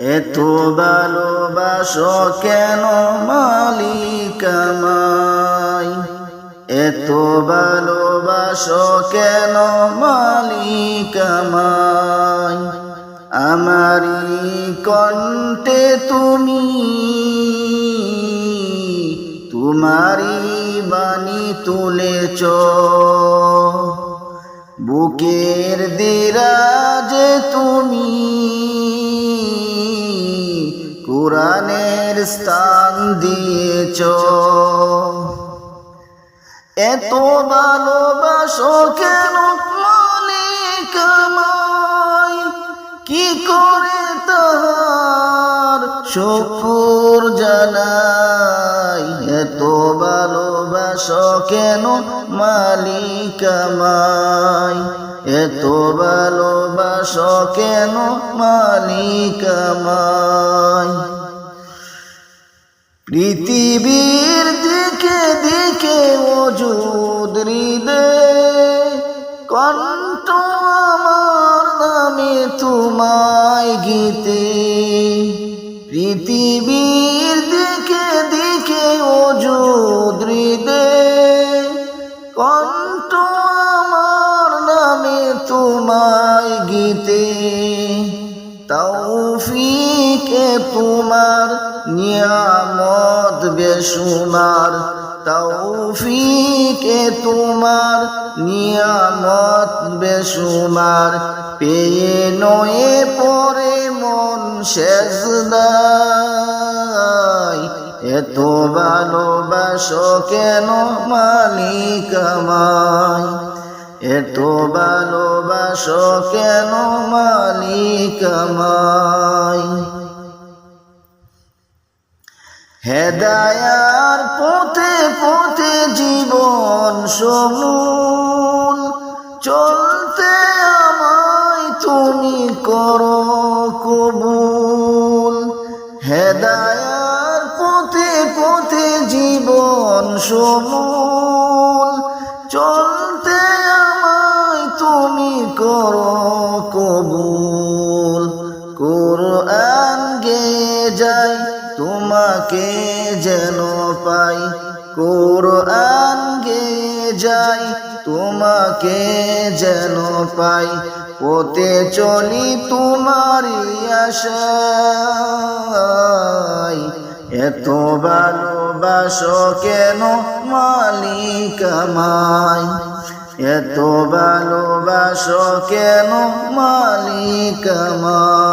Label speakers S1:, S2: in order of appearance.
S1: এত ভালোবাসো কেন মালিক আমায় এত ভালোবাসো কেন মালিক আমায় আমারি কণ্ঠে তুমি তোমারি বাণী তুলেছ। বুকের দিরাজে স্থান দিয়েছ। এত ভালোবাসো কেন কি করে তাহার শুকুর জানাই? এত ভালোবাসো কেন মালিক আমায়? এত ভালোবাসো কেন মালিক আমায়? পৃথিবীর দিকে দিকে ওজুদ হৃদে কণ্ঠ আমার নামে তোমায় গীতে। পৃথিবীর দিকে দিকে ওজুদ হৃদে কণ্ঠ আমার নামে তোমায় গীতে। তৌফিকে তোমার নিয়ামত বেশুমার, তৌফিকে তোমার নিয়ামত বেশুমার। পেয়ে নয়ে পরে মন শেষদাই এত ভালোবাসো কেন মালিক আমায়? এত ভালোবাসো কেন মালিক আমায়? হেদায়ার পথে পথে জীবন সমূল চলতে আমায় তুমি করো কবুল। হেদায়ার পথে পথে জীবন সমূল চলতে আমায় তুমি করো কবুল। কোরআন গে যাই। তোমাকে যেন পাই, কোরআন গে যাই, তোমাকে যেন পাই, পথে চলি তোমারই আশায়। এত ভালোবাসো কেন মালিক আমায়? এত ভালোবাসো কেন মালিক আমায়?